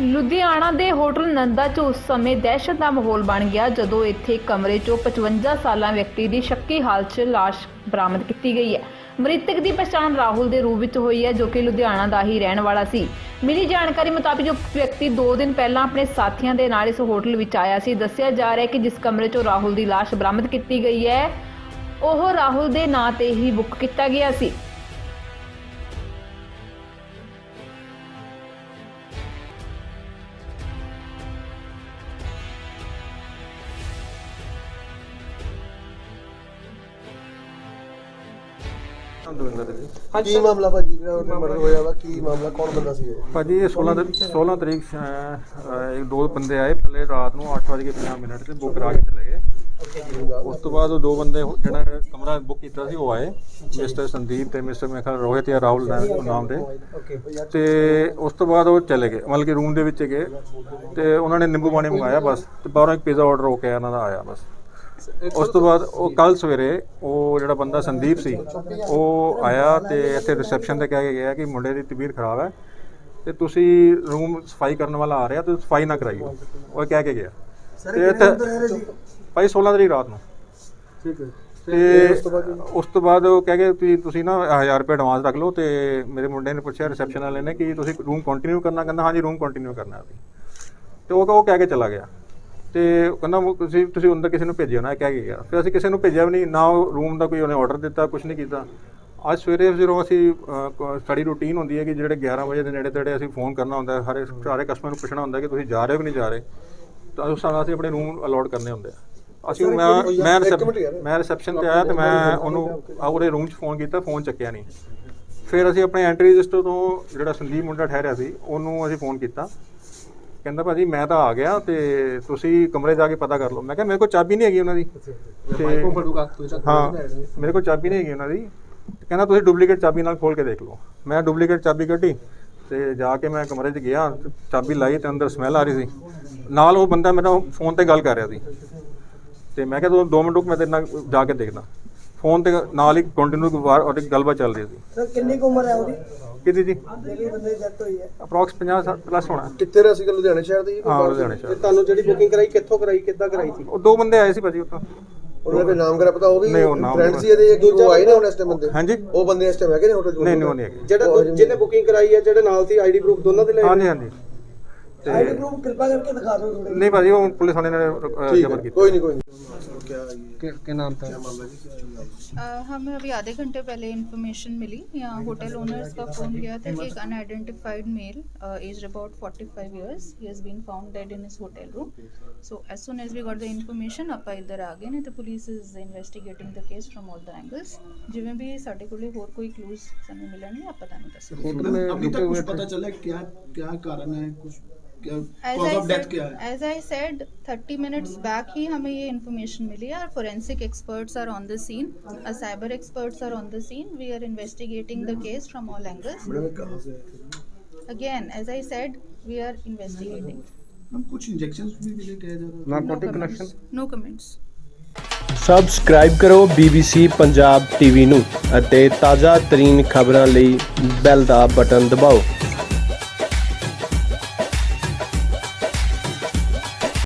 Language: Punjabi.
ਲੁਧਿਆਣਾ ਦੇ ਹੋਟਲ ਨੰਦਾ 'ਚ ਉਸ ਸਮੇਂ ਦਹਿਸ਼ਤ ਦਾ ਮਾਹੌਲ ਬਣ ਗਿਆ ਜਦੋਂ ਇੱਥੇ ਕਮਰੇ 'ਚੋਂ 55 ਸਾਲਾਂ ਵਿਅਕਤੀ ਦੀ ਸ਼ੱਕੀ ਹਾਲਤ 'ਚ ਲਾਸ਼ ਬਰਾਮਦ ਕੀਤੀ ਗਈ ਹੈ। ਮ੍ਰਿਤਕ ਦੀ ਪਛਾਣ ਰਾਹੁਲ ਦੇ ਰੂਪ ਵਿੱਚ ਹੋਈ ਹੈ ਜੋ ਕਿ ਲੁਧਿਆਣਾ ਦਾ ਹੀ ਰਹਿਣ ਵਾਲਾ ਸੀ। ਮਿਲੀ ਜਾਣਕਾਰੀ ਮੁਤਾਬਿਕ ਜੋ ਵਿਅਕਤੀ 2 ਦਿਨ ਪਹਿਲਾਂ ਆਪਣੇ ਸਾਥੀਆਂ ਦੇ ਨਾਲ ਇਸ ਹੋਟਲ ਵਿੱਚ ਆਇਆ ਸੀ, ਦੱਸਿਆ ਜਾ ਰਿਹਾ ਹੈ ਕਿ ਜਿਸ ਕਮਰੇ 'ਚੋਂ ਰਾਹੁਲ ਦੀ ਲਾਸ਼ ਬਰਾਮਦ ਕੀਤੀ ਗਈ ਹੈ, ਉਹ ਰਾਹੁਲ ਦੇ ਨਾਂ ਤੇ ਹੀ ਬੁੱਕ ਕੀਤਾ ਗਿਆ ਸੀ। ਕੀ ਮਾਮਲਾ ਭਾਜੀ? ਜਿਹੜਾ ਉਹਦੇ ਮਰਡਰ ਹੋਇਆ ਵਾ ਕੀ ਮਾਮਲਾ? ਕੌਣ ਬੰਦਾ ਸੀ ਇਹ? ਭਾਜੀ ਇਹ 16 ਤਰੀਕ 16 ਤਰੀਕ ਅਹ, ਅਹ, ਇੱਕ ਦੋ ਬੰਦੇ ਆਏ ਪਹਿਲੇ ਰਾਤ ਨੂੰ 8:50 ਮਿੰਟ ਤੇ ਬੁੱਕ ਕਰਾ ਕੇ ਚਲੇ ਗਏ। ਉਸ ਤੋਂ ਬਾਅਦ ਉਹ ਦੋ ਬੰਦੇ ਜਿਹੜਾ ਕਮਰਾ ਬੁੱਕ ਕੀਤਾ ਸੀ ਉਹ ਆਏ। ਮਿਸਟਰ ਸੰਦੀਪ ਤੇ ਮਿਸਟਰ ਮੇਰੇ ਖਿਆਲ ਰੋਹਿਤ ਜਾਂ ਰਾਹੁਲ ਦਾ ਨਾਮ ਦੇ ਤੇ ਉਸ ਤੋਂ ਬਾਅਦ ਉਹ ਚਲੇ ਗਏ ਮਤਲਬ ਕਿ ਰੂਮ ਦੇ ਵਿੱਚ ਗਏ। ਤੇ ਉਹਨਾਂ ਨੇ ਨਿੰਬੂ ਪਾਣੀ ਮੰਗਾਇਆ ਬਸ ਤੇ ਬਾਹਰੋਂ ਇੱਕ ਪੀਜ਼ਾ ਆਰਡਰ ਹੋ ਕੇ ਉਹਨਾਂ ਦਾ ਆਇਆ ਬਸ। ਉਸ ਤੋਂ ਬਾਅਦ ਉਹ ਕੱਲ ਸਵੇਰੇ ਉਹ ਜਿਹੜਾ ਬੰਦਾ ਸੰਦੀਪ ਸੀ ਉਹ ਆਇਆ ਤੇ ਇੱਥੇ ਰਿਸੈਪਸ਼ਨ ਤੇ ਕਹਿ ਕੇ ਗਿਆ ਕਿ ਮੁੰਡੇ ਦੀ ਤਬੀਅਤ ਖਰਾਬ ਹੈ ਤੇ ਤੁਸੀਂ ਰੂਮ ਸਫ਼ਾਈ ਕਰਨ ਵਾਲਾ ਆ ਰਿਹਾ ਤੇ ਸਫ਼ਾਈ ਨਾ ਕਰਾਈਓ। ਉਹ ਕਹਿ ਕੇ ਗਿਆ। ਤੇ ਇੱਥੇ ਭਾਈ 16 ਤਰੀਕ ਰਾਤ ਨੂੰ। ਠੀਕ ਹੈ। ਤੇ ਉਸ ਤੋਂ ਬਾਅਦ ਉਹ ਕਹਿ ਗਏ ਕਿ ਤੁਸੀਂ ਨਾ 1000 ਰੁਪਏ ਐਡਵਾਂਸ ਰੱਖ ਲਓ ਤੇ ਮੇਰੇ ਮੁੰਡੇ ਨੇ ਪੁੱਛਿਆ ਰਿਸੈਪਸ਼ਨ ਵਾਲੇ ਨੇ ਕਿ ਤੁਸੀਂ ਰੂਮ ਕੰਟੀਨਿਊ ਕਰਨਾ ਕਹਿੰਦਾ ਹਾਂਜੀ ਰੂਮ ਕੰਟੀਨਿਊ ਕਰਨਾ ਹੈ। ਅਸੀਂ ਤੇ ਉਹ ਉਹ ਕਹਿ ਕੇ ਚਲਾ ਗਿਆ। ਤੇ ਉਹ ਕਹਿੰਦਾ ਉਹ ਤੁਸੀਂ ਤੁਸੀਂ ਅੰਦਰ ਕਿਸੇ ਨੂੰ ਭੇਜਿਓ ਨਾ ਇਹ ਕਹਿ ਕੇ ਗਿਆ। ਫਿਰ ਅਸੀਂ ਕਿਸੇ ਨੂੰ ਭੇਜਿਆ ਵੀ ਨਹੀਂ ਨਾ ਉਹ ਰੂਮ ਦਾ ਕੋਈ ਉਹਨੇ ਆਰਡਰ ਦਿੱਤਾ ਕੁਝ ਨਹੀਂ ਕੀਤਾ। ਅੱਜ ਸਵੇਰੇ ਜਦੋਂ ਅਸੀਂ ਸਾਡੀ ਰੂਟੀਨ ਹੁੰਦੀ ਹੈ ਕਿ ਜਿਹੜੇ 11 ਵਜੇ ਦੇ ਨੇੜੇ ਤੇੜੇ ਅਸੀਂ ਫੋਨ ਕਰਨਾ ਹੁੰਦਾ ਹੈ ਹਰੇ ਸਾਰੇ ਕਸਟਮਰ ਨੂੰ ਪੁੱਛਣਾ ਹੁੰਦਾ ਕਿ ਤੁਸੀਂ ਜਾ ਰਹੇ ਹੋ ਕਿ ਨਹੀਂ ਜਾ ਰਹੇ ਤਾਂ ਉਸ ਨਾਲ ਅਸੀਂ ਆਪਣੇ ਰੂਮ ਅਲਾਟ ਕਰਨੇ ਹੁੰਦੇ ਆ। ਅਸੀਂ ਮੈਂ ਮੈਂ ਮੈਂ ਰਿਸੈਪਸ਼ਨ ਤੇ ਆਇਆ ਤੇ ਮੈਂ ਉਹਨੂੰ ਆਉਰੇ ਰੂਮ 'ਚ ਫੋਨ ਕੀਤਾ ਫੋਨ ਚੱਕਿਆ ਨਹੀਂ। ਫਿਰ ਅਸੀਂ ਆਪਣੇ ਐਂਟਰੀ ਰਜਿਸਟਰ ਤੋਂ ਜਿਹੜਾ ਸੰਦੀਪ ਮੁੰਡਾ ਠਹਿਰਿਆ ਸੀ ਉਹਨੂੰ ਅਸੀਂ ਫੋਨ ਕੀਤਾ। ਕਹਿੰਦਾ ਭਾਜੀ ਮੈਂ ਤਾਂ ਆ ਗਿਆ ਤੇ ਤੁਸੀਂ ਕਮਰੇ ਜਾ ਕੇ ਪਤਾ ਕਰ ਲਓ। ਮੈਂ ਕਿਹਾ ਮੇਰੇ ਕੋਲ ਚਾਬੀ ਨਹੀਂ ਹੈਗੀ ਉਹਨਾਂ ਦੀ। ਤੇ ਹਾਂ ਮੇਰੇ ਕੋਲ ਚਾਬੀ ਨਹੀਂ ਹੈਗੀ ਉਹਨਾਂ ਦੀ। ਕਹਿੰਦਾ ਤੁਸੀਂ ਡੁਪਲੀਕੇਟ ਚਾਬੀ ਨਾਲ ਖੋਲ ਕੇ ਦੇਖ ਲਓ। ਮੈਂ ਡੁਪਲੀਕੇਟ ਚਾਬੀ ਕੱਢੀ ਤੇ ਜਾ ਕੇ ਮੈਂ ਕਮਰੇ 'ਚ ਗਿਆ ਚਾਬੀ ਲਾਈ ਤੇ ਅੰਦਰ ਸਮੈਲ ਆ ਰਹੀ ਸੀ। ਨਾਲ ਉਹ ਬੰਦਾ ਮੇਰਾ ਫੋਨ ਤੇ ਗੱਲ ਕਰ ਰਿਹਾ ਸੀ। ਤੇ ਮੈਂ ਕਿਹਾ ਤੂੰ 2 ਮਿੰਟ ਰੁਕ ਮੈਂ ਤੇਰੇ ਨਾਲ ਜਾ ਕੇ ਦੇਖਦਾ। ਫੋਨ ਤੇ ਨਾਲ ਹੀ ਕੰਟੀਨਿਊ ਉਹਦੀ ਗੱਲਬਾਤ ਚੱਲ ਰਹੀ ਸੀ। ਸਰ ਕਿੰਨੀ ਕੁ ਉਮਰ ਹੈ ਉਹਦੀ? ਕਿਹਦੀ ਜੀ? ਜਿਹੜੀ ਬੰਦੇ ਡੈਥ ਹੋਈ ਹੈ? ਅਪਰੋਕਸ 50 ਪਲੱਸ ਹੋਣਾ। ਕਿੱਥੇ ਰਹਿ ਸੀ ਲੁਧਿਆਣੇ ਸ਼ਹਿਰ ਦੇ ਹਾਂ? ਲੁਧਿਆਣੇ ਸ਼ਹਿਰ। ਤੁਹਾਨੂੰ ਜਿਹੜੀ ਬੁਕਿੰਗ ਕਰਾਈ ਕਿੱਥੋਂ ਕਰਾਈ ਕਿੱਦਾਂ ਕਰਾਈ ਸੀ? ਉਹ ਦੋ ਬੰਦੇ ਆਏ ਸੀ ਭਾਜੀ ਉੱਥੋਂ। ਉਹਨਾਂ ਦਾ ਕੋਈ ਨਾਮ ਕਰਾ ਪਤਾ ਉਹ ਵੀ ਫਰੈਂਡ ਸੀ ਇਹਦੇ ਇੱਕ ਉਹ ਆਏ ਨੇ ਹੁਣ ਇਸ ਟਾਈਮ ਬੰਦੇ? ਹਾਂਜੀ। ਉਹ ਬੰਦੇ ਇਸ ਟਾਈਮ ਹੈਗੇ ਨੇ ਹੋਟਲ ਨਹੀਂ ਨਹੀਂ ਉਹ ਨਹੀਂ ਹੈਗੇ। ਜਿਹੜਾ ਜਿਹਨੇ ਬੁਕਿੰਗ ਕਰਾਈ ਹੈ ਜਿਹੜੇ ਨਾਲ ਸੀ ਆਈਡੀ ਪ੍ਰੂਫ ਦੋਨਾਂ ਦੇ ਹਾਂਜੀ ਹਾਂਜੀ। ਆਈਡੀ ਪ੍ਰੂਫ ਕਿਰਪਾ ਕਰਕੇ ਦਿਖਾ ਦਿਓ ਥੋੜੇ ਨਹੀਂ ਭਾਜੀ ਉਹ ਪੁਲਿਸ ਵਾਲੇ ਨੇ ਅਹ, ਠੀਕ ਜ਼ਬਰ ਹੈ ਕੀਤਾ ਕੋਈ ਨਹੀਂ ਕੋਈ ਨਹੀਂ ਕੀ ਨਾਮ था अ, हमें अभी आधे घंटे पहले इन्फॉर्मेशन मिली यहाँ होटल ओनर्स का फ़ोन गया था कि एक unidentified male age about 45 years he has been found dead in his hotel room so as soon as we got the information ਆਪਾਂ ਇੱਧਰ ਆ ਗਏ ਨੇ ਤੇ police is investigating the case from all the angles ਜਿਵੇਂ ਵੀ ਸਾਡੇ ਕੋਲੇ ਹੋਰ ਕੋਈ ਕਲੂਜ਼ ਸਾਨੂੰ ਮਿਲਣਗੇ ਆਪਾਂ ਤੁਹਾਨੂੰ ਦੱਸਾਂਗੇ होटल में अभी तक कुछ पता चला है क्या क्या कारण है कुछ क्या As Cause I of death said, क्या है as I said, 30 minutes back ही हमें ये information मिली है और forensic experts are on the scene, a cyber experts are on the scene. We are investigating the case from all angles. कहाँ से है? Again, as I said, we are investigating. हम कुछ इंजेक्शंस भी मिले कहा जा रहा है No comments. No comments. Subscribe ਕਰੋ BBC ਪੰਜਾਬ ਟੀਵੀ ਨੂੰ ਅਤੇ ਤਾਜ਼ਾ ਤਰੀਨ ਖਬਰਾਂ ਲਈ ਬੈਲ ਦਾ ਬਟਨ ਦਬਾਓ